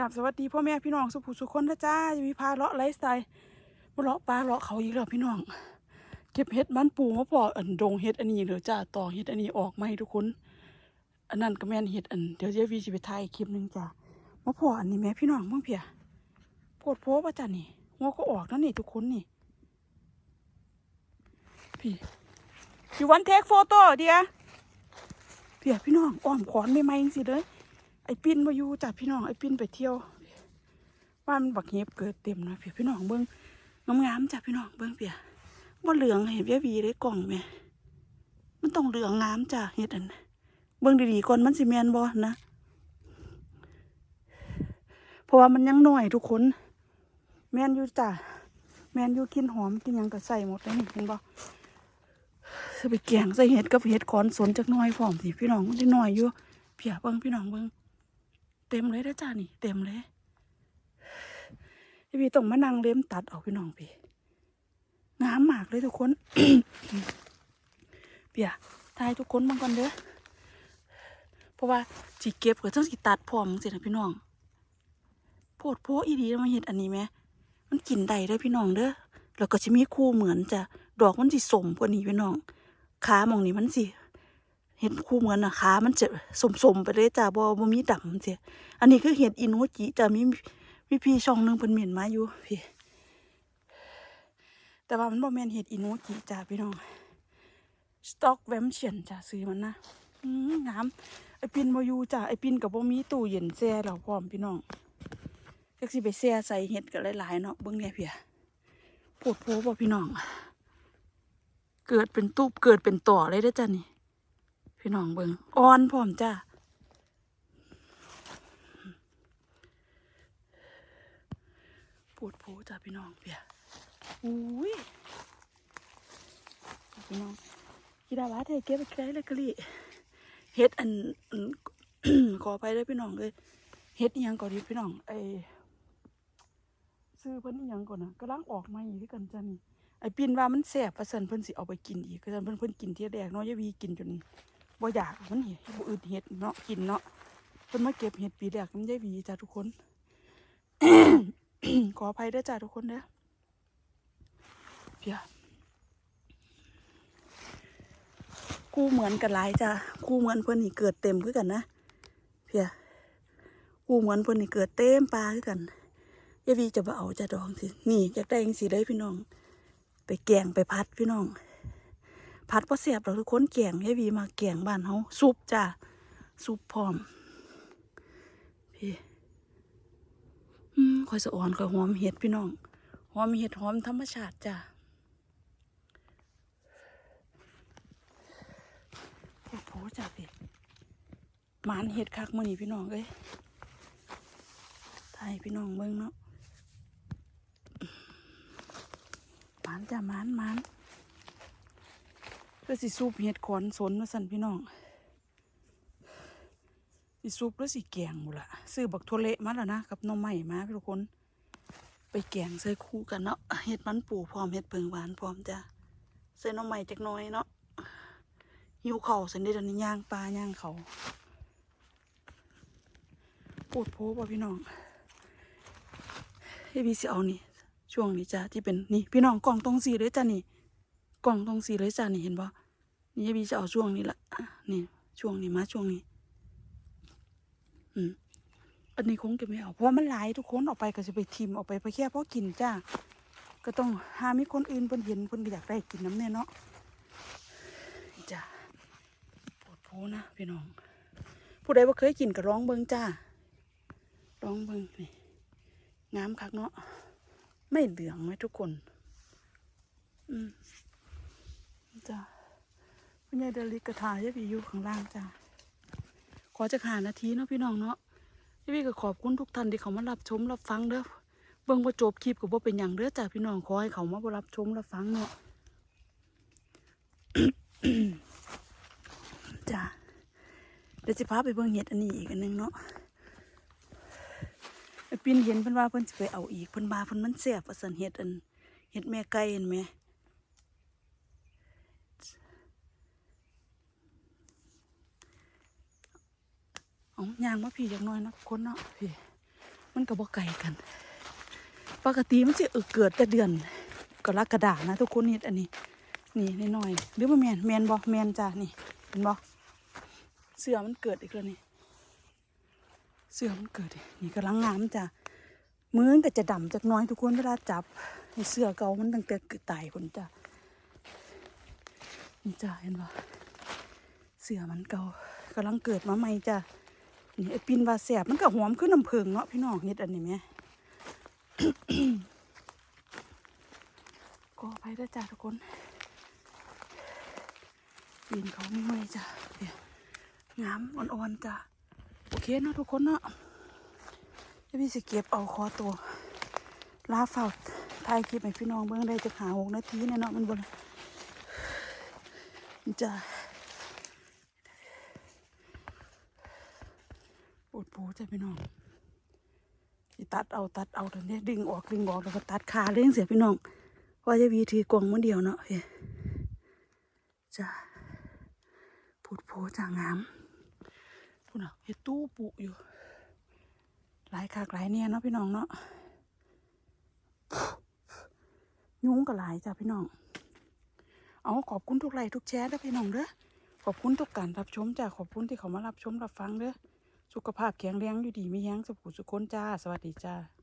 กับสวัสดีพ่อแม่พี่น้องสุภูสุคนนะจ้าจะมีพาเลาะไลฟ์สไตล์มาเลาะปลาเลาะเขาอีกแล้วพี่น้อง เก็บเห็ดมันปูมาพออันดงเห็ดอันนี้เดี๋ยวจ้าต่อเห็ดอันนี้ออกมาให้ทุกคน อันนั้นก็แม่นเห็ดอันเดี๋ยวเจ๊วีจะไปถ่ายคลิปหนึ่งจ้ามาพออันนี้แม่พี่น้องเพิ่งเพียโพดโพป่ะจ้านี่หัวก็ออกนั่นนี่ทุกคนนี่พี่อยู่วันเทคโฟโต้เดียเพียพี่น้องอ้อมขอนไม่ไหมสิเลย อ้ปิ้นมาอยู่จ้ะพี่น้องไอ้ปิ้นไปเที่ยวว่ามันบักเห็บเกิดเต็มนะเพียพี่น้องเบิ้งงามๆจ้ะพี่น้องเบิ้งเปียว่าเหลืองเห็นแย่วีได้กล่องไหมมันต้องเหลืองงามจ้ะเห็ดอันเบิ้งดีๆก่อนมันสิแมนบ่นะเพราะว่ามันยังหน้อยทุกคน แมนอยู่จ้ะแมนอยู่กินหอมกินยังก็ใส่หมดเลยนี่เห็นบ่จะไปแกงใส่เห็ดกับเห็ดขอนสนจักหน้อยพร้อมสิพี่น้องมันได้น้อยอยู่เพียเบิ้งพี่น้องเบิ้ง เต็มเลยนะจ้านี่ เต็มเลยพี่ต้องมานั่งเล็มตัดออกพี่น้องพี่งามมากเลยทุกคนเปียทายทุกคนบางก่อนเด้อเพราะว่าจีเก็บกับต้องสิตัดพร้อมสินะพี่น้องโพดโพอีดีมาเห็ดอันนี้ไหมมันกินได้ได้พี่น้องเด้อแล้วก็จะมีคู่เหมือนจะดอกมันสิสมกว่านี้พี่น้องขามองนี้มันสิ เห็ดคู่เหมือนนะขามันจะสมๆไปเลยจ้าบ่บ่มีดำเสียอันนี้คือเห็ดอินโนจิจ้ามีมีพี่ช่องหนึงเพิ่นเหม็นมาอยู่พี่ แต่ว่ามันบ่แมนเห็ดอินโนจิจ้าพี่น้องสต็อกแวมเชียนจ้าซื้อมันนะงามไอปินบ่อยู่จ้าไอปินกับบ่มีตู้เย็นแช่แล้วพร้อมพี่น้องจักสิไปแช่ใส่เห็ดก็หลายๆเนาะเบิ่งเนี่ยเพียปวดโผล่บ่พี่น้อง เกิดเป็นตูบเกิดเป็นต่อเลยเด้จ้านี่ พี่น้องเบิงอ่อนพร้อมจ้าปวดโผจ้าพี่น้องเปียอุ้ยพี่น้องกีดาวาเธอเก็บไปไกลเลยกะลิเฮ็ดอันขอไปเลยพี่น้องเลยเฮ็ดยังก่อนดีพี่น้องไอซื้อเพิ่นอิหยังก่อนนะกำลังออกมาอีกคือกันจ้านี่ไอปินว่ามันแสบประสันเพิ่นสิเอาไปกินอีกคือเพิ่นเพิ่นกินเที่ยแรกเนาะยายวีกินจน บ่อยากมันเห็ดบ่อึดเห็ดเนาะกินเนาะเพิ่นมาเก็บเห็ดปีแรกมันได้หวีจ้าทุกคน ขออภัยด้วยจ้าทุกคนเด้อเพียคู่เหมือนกันหลายจ้าคู่เหมือนเพิ่นนี่เกิดเต็มคือกันนะเพียคู่เหมือนเพิ่นนี่เกิดเต็มปลาคือกันยายวีจะมาเอาจ้าดองสินี่อยากได้ยังสิเลยพี่น้อง ไปแกงไปพัดพี่น้อง ผัดพอเสียบเราทุกคนแกงให้วีมาแกงบ้านเฮาซุปจ้าซุปพร้อม พี่อืมคอยสะอ่อนคอยหอมเห็ดพี่น้องหอมเห็ดหอมธรรมชาติจ้าโอ้โหจ้าพี่หมานเห็ดคักมือนี่พี่น้องเอ้ยไทยพี่น้องเบิ่งเนาะหมานจ้าหมานหมาน พื่อสิสูบเห็ดขอนสนมาสั่นพี่น้อง สิสูบแล้วสิแกงหมดละซื้อบักทวเละมาแล้วนะกับน้องใหม่มาทุกคน ไปแกงใส่คู่กันเนาะเห็ดมันปูพร้อมเห็ดเพิงหวานพร้อมจ้ะใส่น้องใหม่จักน้อยเนาะหิวเข่าสันเดยวนี้ย่างปลาย่างเขาปวดโผล่ป่ะพี่น้องให้พี่สิเอานี่ช่วงนี้จ้ะที่เป็นนี่พี่น้องกล่องตรงสีเลยจ้ะนี่ กล่องตรงสีเลยจ้านี่เห็นปะนี่ยายบีจะเอาช่วงนี้ละอะนี่ช่วงนี้มาช่วงนี้ อืมอันนี้คงจะไม่เอาเพราะมันหลายทุกคนออกไปก็จะไปทิมออกไปเพราะแค่เพราะกินจ้าก็ต้องหามีคนอื่นเพิ่นเห็นเพิ่นก็อยากได้กินน้ำเนี่ยเนาะจ้าปวดโพนะพี่น้อง ผู้ใดว่าเคยกินก็ร้องเบิงจ้าร้องเบิงนี่งามคักเนาะไม่เหลืองไหมทุกคน อืม จ้าคุณยายเดลิกกระทายยายพี่อยู่ข้างล่างจ้าขอจะหานาทีเนาะพี่น้องเนาะยายพี่ก็ขอบคุณทุกท่านที่เขามารับชมรับฟังเด้อเบิ่งว่าจบคลิปก็บ่เป็นอย่างเด้อจ้าพี่น้องขอให้เขามารับชมรับฟังเนาะจ้าเดี๋ยวจะพาไปเบิ่งเห็ดอันนี้อีกอันนึงเนาะปินเห็นเพิ่นว่าเพิ่นสิไปเอาอีกเพิ่นมาเพิ่นมันแซ่บว่าซั่นเห็ดอันเห็ดแม่ไก่เห็นไหม เอายางมาพี่อย่างน้อยนะคนเนาะพี่ มันก็บ่ไกลกัน ปกติมันสิเออเกิดแต่เดือนกรกฎานะทุกคนนี่อันนี้ นี่น้อยหรือว่าแมนแมนบ่แมนจ้านี่เห็นบ่เสือมันเกิดอีกแล้วนี่ เสือมันเกิดอีกนี่กำลังงามจ้ะมือนก็จะดำจากน้อยทุกคนเวลาจับเสือเก่ามันตั้งแต่เกิดตายคนจ้ะนี่จ้าเห็นบ่เสือมันเก่ากำลังเกิดมาใหม่จ้ะ นี่ไอปินว่าแสบมันก็หอมขึ้นน้ำผึ้งเนาะพี่น้องเฮ็ดอันนี้ไหมก็ไปได้จ้าทุกคนปีนเขาไม่ไหวจ้ะเงามอ่อนๆจ้ะโอเคเนาะทุกคนเนาะเดี๋ยวพี่สิเก็บเอาคอตัวลาเฝ้าถ่ายคลิปให้พี่น้องเบิ่งได้จะหาหกนาทีเนี่ยเนาะมันบนมันจะปว ดปูจ้ะพี่น้องตัดเอาตัดเอาตอนนี้ดึงออกดึงออกแล้วก็ตัดขาเลี้ยงเสียพี่น้องเพราะจะวีถือกล่องมันเดียวเนาะเฮ้ยจ้ะพูดโพจางงามพูน่ะเฮ็ดตู้ปุอยู่ หลายคากหลายเนี่ยเนาะพี่น้องเนาะยุงก็หลายจ้ะพี่น้อง เอาขอบคุณทุกไลค์ทุกแชร์ด้อพี่น้องเด้อขอบคุณทุกการรับชมจ้ะขอบคุณที่เขามารับชมรับฟังเด้อ สุขภาพแข็งแรงอยู่ดีไม่แย้งสุขสุขคนจ้า สวัสดีจ้า